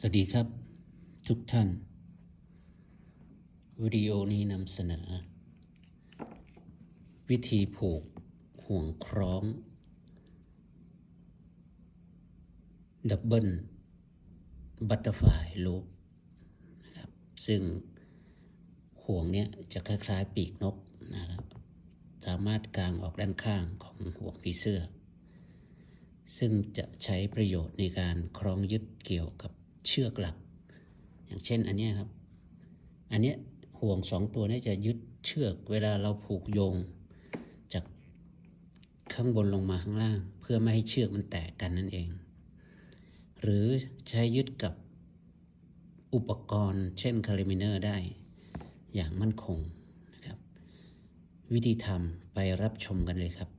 สวัสดีครับ ทุกท่าน วิดีโอนี้นำเสนอ วิธีผูกห่วงคล้อง ดับเบิลบัตเตอร์ฟลายลูปนะครับซึ่งห่วงเนี้ยจะคล้ายๆ ปีกนกนะครับสามารถกางออกด้านข้างของห่วงผีเสื้อ ซึ่งจะใช้ประโยชน์ในการคล้องยึดเกี่ยวกับ เชือกหลัก อย่างเช่นอันนี้ครับ อันนี้ห่วงสองตัวนี้จะยึดเชือก เวลาเราผูกโยงจากข้างบนลงมาข้างล่าง เพื่อไม่ให้เชือกมันแตกกันนั่นเอง หรือใช้ยึดกับอุปกรณ์ เช่นคาลิมิเนอร์ได้ อย่างมั่นคงนะครับ วิธีทำไปรับชมกันเลยครับ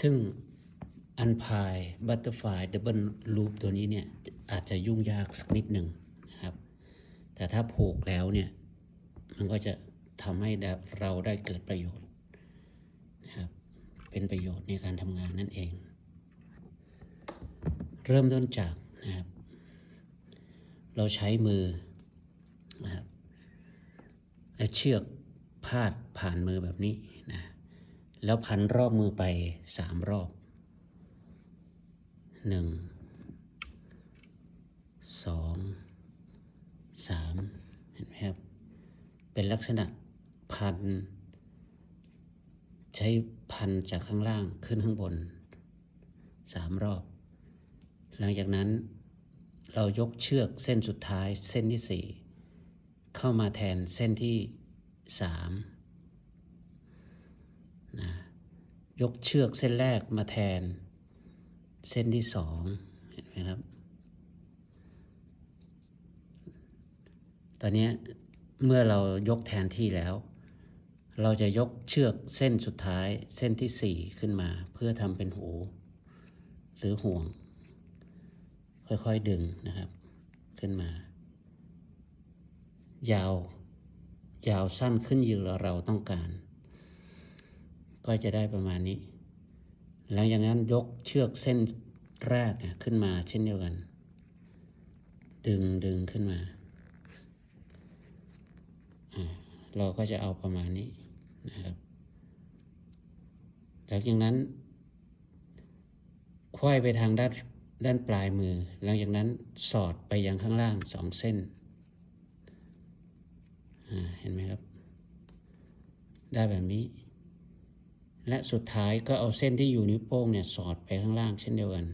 ซึ่งอันพายบัตเตอร์ฟลายดับเบิลลูปตัวนี้เนี่ยอาจจะยุ่งยากสักนิดหนึ่งนะครับ แต่ถ้าผูกแล้วเนี่ย มันก็จะทำให้เราได้เกิดประโยชน์นะครับ เป็นประโยชน์ในการทำงานนั่นเอง เริ่มต้นจากนะครับ เราใช้มือนะครับและเชือกพาดผ่านมือแบบนี้ แล้วพันรอบมือไปสามรอบหนึ่งสองสามเห็นไหมครับ เป็นลักษณะพัน ใช้พันจากข้างล่างขึ้นข้างบนสามรอบ หลังจากนั้นเรายกเชือกเส้นสุดท้ายเส้นที่สี่เข้ามาแทนเส้นที่สาม นะยกเชือกเส้นแรกมาแทน เส้นที่สองเห็นไหมครับ ตอนนี้เมื่อเรายกแทนที่แล้ว เราจะยกเชือกเส้นสุดท้ายเส้นที่สี่ขึ้นมา เพื่อทำเป็นหู หรือห่วง ค่อยๆดึงนะครับ ขึ้นมา ยาว ยาวสั้นขึ้นอยู่กับเราต้องการ ก็จะได้ประมาณนี้หลังจากนั้นยกเชือกเส้นแรกขึ้นมาเช่นเดียวกัน ดึงดึงขึ้นมา เราก็จะเอาประมาณนี้นะครับหลังจากนั้นควายไปทางด้านด้านปลายมือ หลังจากนั้นสอดไปยังข้างล่างสองเส้น เห็นไหมครับ ได้แบบนี้ และสุดท้ายก็เอาเส้นที่อยู่นิ้วโป้งเนี่ยสอดไปข้างล่างเช่นเดียวกัน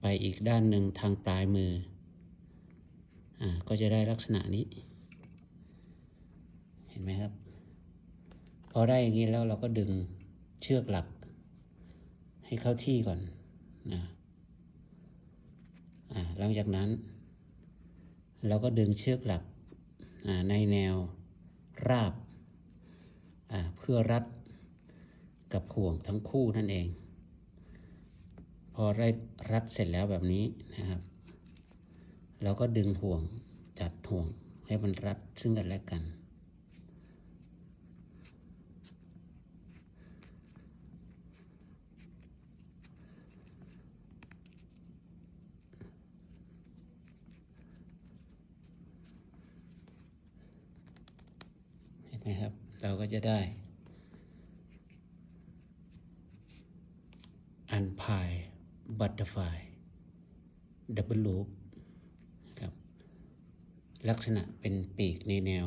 ไปอีกด้านหนึ่งทางปลายมืออก็จะได้ลักษณะนี้ เห็นไหมครับ พอได้อย่างนี้แล้วเราก็ดึงเชือกหลัก ให้เข้าที่ก่อนนะหลังจากนั้น เราก็ดึงเชือกหลักในแนวราบ เพื่อรัดกับห่วงทั้งคู่นั่นเอง พอได้รัดเสร็จแล้วแบบนี้นะครับ เราก็ดึงห่วงจัดห่วงให้มันรัดซึ่งกันและกัน เห็นไหมครับ เราก็จะได้อันพายบัตเตอร์ฟดับเบิลลูปครับลักษณะเป็นปีกในแนว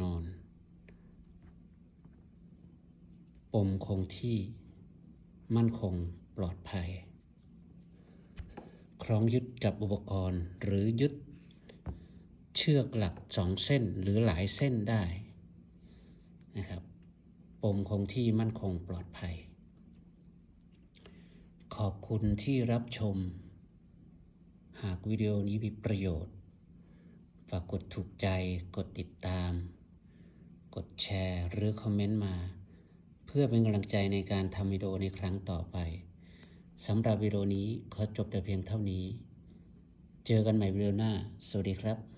นอน ปมคงที่มั่นคงปลอดภัย คล้องยึดกับอุปกรณ์หรือยึดเชือกหลักสองเส้นหรือหลายเส้นได้ นะครับ ปมคงที่มั่นคงปลอดภัย ขอบคุณที่รับชม หากวิดีโอนี้มีประโยชน์ ฝากกดถูกใจ กดติดตาม กดแชร์ หรือคอมเมนต์มา เพื่อเป็นกำลังใจในการทำวิดีโอในครั้งต่อไปสำหรับวิดีโอนี้ขอจบแต่เพียงเท่านี้ เจอกันใหม่วิดีโอหน้า สวัสดีครับ